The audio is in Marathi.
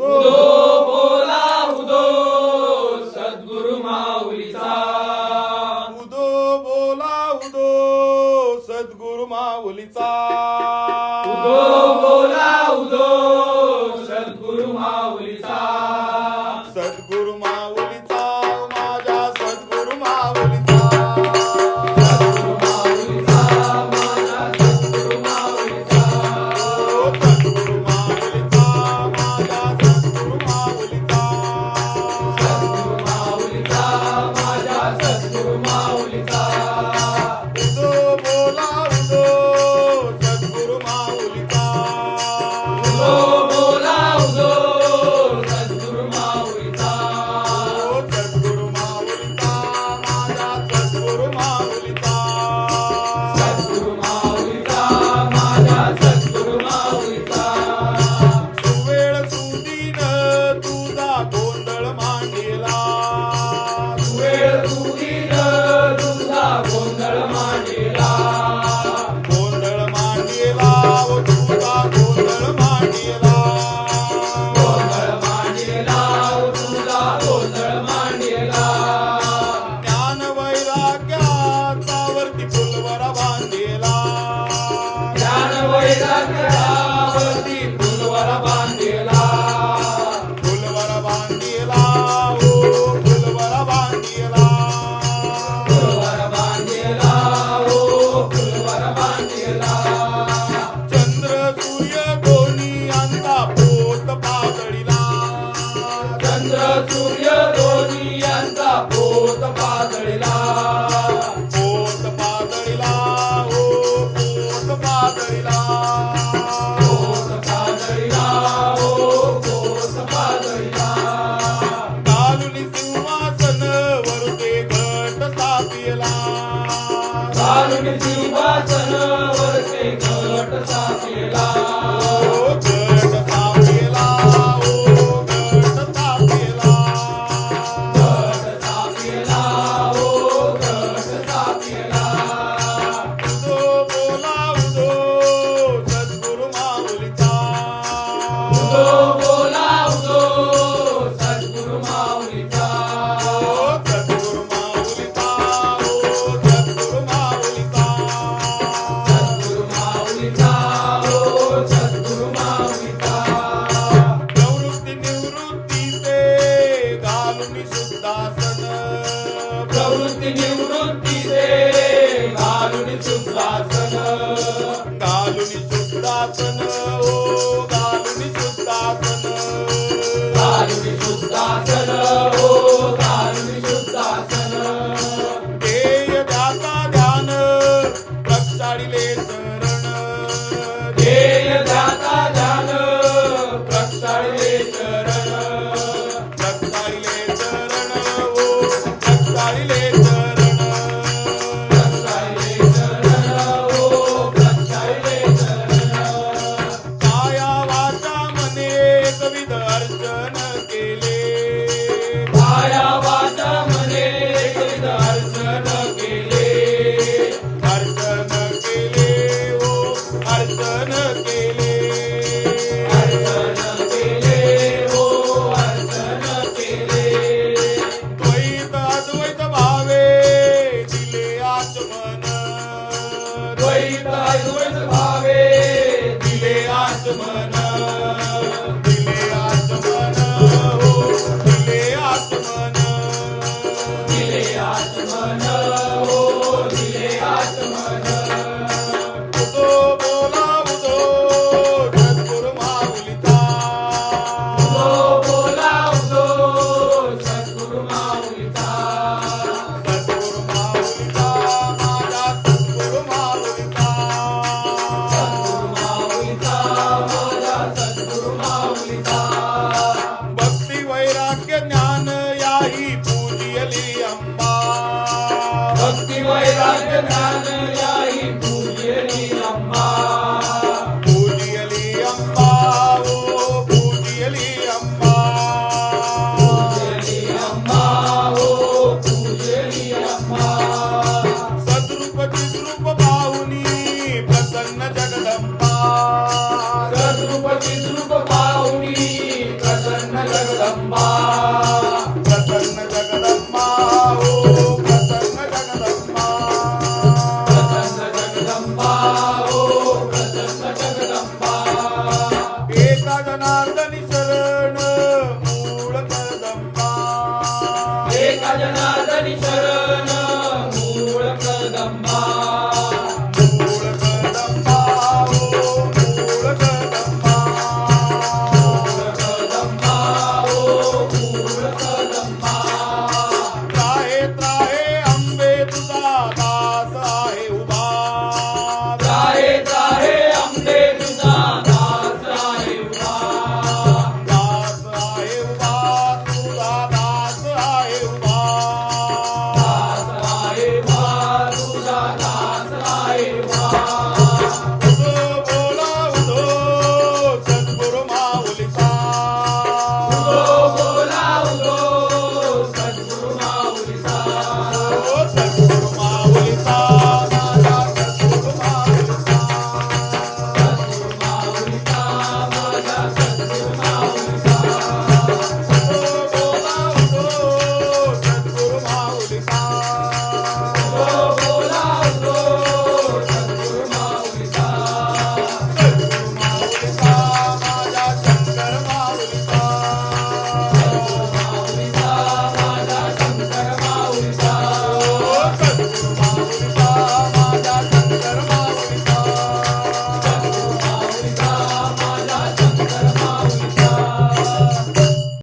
구독. सूर्य दोन्ही अंता पोत पातळीला चंद्र सूर्य दोन्ही अंता पोत पातळीला पोत पातळीला ओ पोत पातळीला पोत पातळीला ओ पोत पातळीला कालुनी सिंहासन वरते घट सापियला कालुनी सिंहासन वरते घट சாமிகளா निवृत्ती ते घालून शुद्धासन. प्रवृत्ती निवृत्ती ते घालून शुद्धासन. घालून शुद्धासन ओ घालून शुद्धासन. घालून शुद्धासन. Olha,